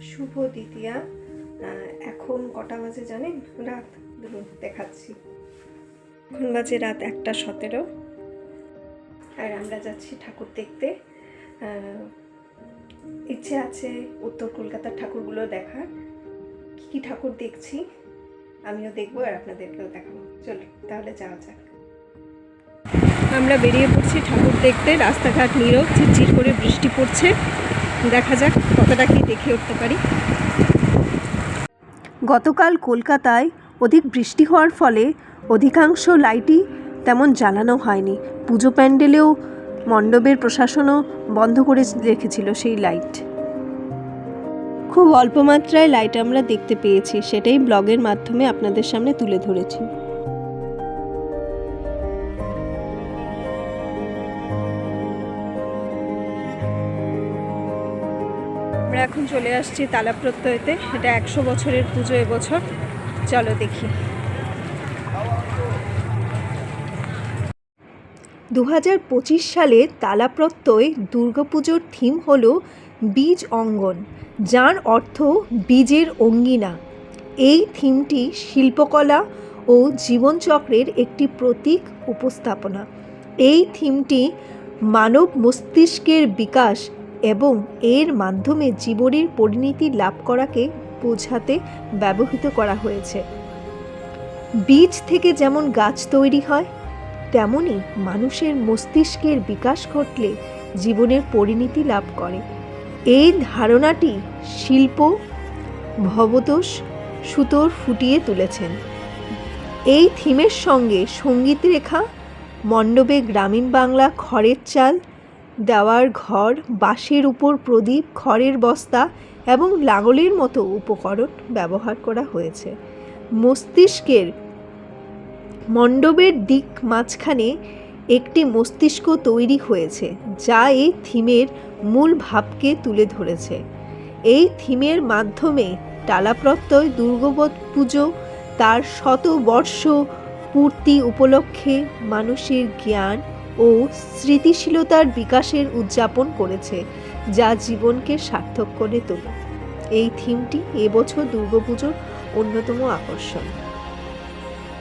শুভ দ্বিতীয়া। এখন কটা বাজে জানেন? রাত। ধরুন, দেখাচ্ছি। এখন বাজে রাত একটা সতেরো। আর আমরা যাচ্ছি ঠাকুর দেখতে। ইচ্ছে আছে উত্তর কলকাতার ঠাকুরগুলো দেখার। কী কী ঠাকুর দেখছি, আমিও দেখব আর আপনাদেরকেও দেখাবো। চলো তাহলে যাওয়া যাক। আমরা বেরিয়ে পড়ছি ঠাকুর দেখতে। রাস্তাঘাট নীরব ঝিরঝির করে বৃষ্টি পড়ছে। দেখা যাক কতটা কি দেখে উঠতে পারি। গতকাল কলকাতায় অধিক বৃষ্টি হওয়ার ফলে অধিকাংশ লাইটই তেমন জ্বালানো হয়নি। পুজো প্যান্ডেলেও মণ্ডপের প্রশাসনও বন্ধ করে রেখেছিল সেই লাইট। খুব অল্প মাত্রায় লাইট আমরা দেখতে পেয়েছি, সেটাই ব্লগের মাধ্যমে আপনাদের সামনে তুলে ধরেছি। এখন চলে আসছি তালা প্রত্যয়তে। এটা একশো বছরের পুজো এবছর। চলো দেখি। দু হাজার পঁচিশ সালে তালা প্রত্যয় দুর্গাপুজোর থিম হল বীজ অঙ্গন, যার অর্থ বীজের অঙ্গিনা। এই থিমটি শিল্পকলা ও জীবনচক্রের একটি প্রতীক উপস্থাপনা। এই থিমটি মানব মস্তিষ্কের বিকাশ এবং এর মাধ্যমে জীবনের পরিণতি লাভ করাকে বোঝাতে ব্যবহৃত করা হয়েছে। বীজ থেকে যেমন গাছ তৈরি হয়, তেমনি মানুষের মস্তিষ্কের বিকাশ ঘটলে জীবনের পরিণতি লাভ করে। এই ধারণাটি শিল্প, ভবতোষ, সুতোর ফুটিয়ে তুলেছেন। এই থিমের সঙ্গে সংগীত রেখা, মণ্ডপে গ্রামীণ বাংলা খড়ের চাল দেওয়ার ঘর, বাঁশের উপর প্রদীপ, খড়ের বস্তা এবং লাঙলের মতো উপকরণ ব্যবহার করা হয়েছে। মস্তিষ্কের মণ্ডপের দিক মাঝখানে একটি মস্তিষ্ক তৈরি হয়েছে, যা এই থিমের মূল ভাবকে তুলে ধরেছে। এই থিমের মাধ্যমে টালাপ্রত্যয়, দুর্গবত পুজো, তার শতবর্ষ পূর্তি উপলক্ষে মানুষের জ্ঞান ও স্মৃতিশীলতার বিকাশের উদযাপন করেছে, যা জীবনকে সার্থক করে তোলে। এই থিমটি এবছর দুর্গাপুজোর অন্যতম আকর্ষণ।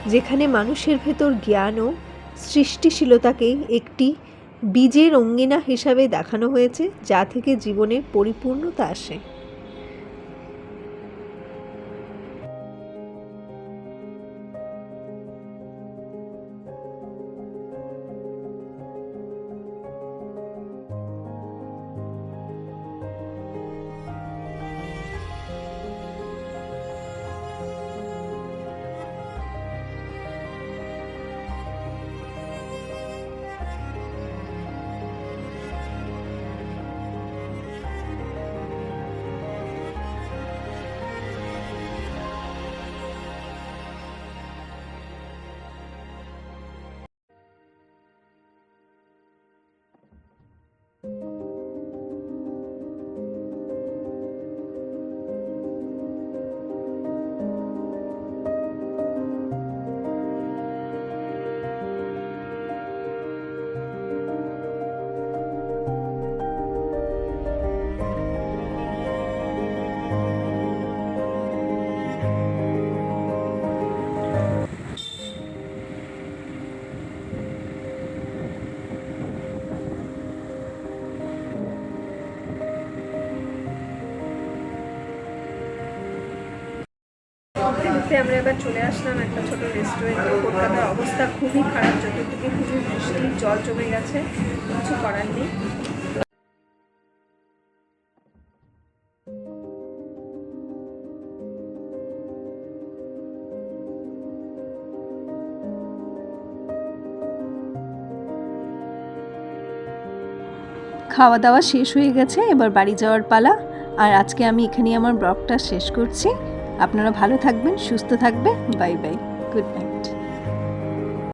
যেখানে মানুষের ভেতর জ্ঞান ও সৃষ্টিশীলতাকে একটি বীজের অঙ্গিনা হিসাবে দেখানো হয়েছে, যা থেকে জীবনের পরিপূর্ণতা আসে। মুহূর্তে আমরা এবার চলে আসলাম একটা ছোট রেস্টুরেন্টে কলকাতার অবস্থা খুবই খারাপ চতুর্দিকে খুবই বৃষ্টি, জল জমে গেছে, কিছু করার নেই। খাওয়া দাওয়া শেষ হয়ে গেছে, এবার বাড়ি যাওয়ার পালা। আর আজকে আমি এখানেই আমার ব্লগটা শেষ করছি। আপনারা ভালো থাকবেন সুস্থ থাকবে বাই বাই গুড নাইট।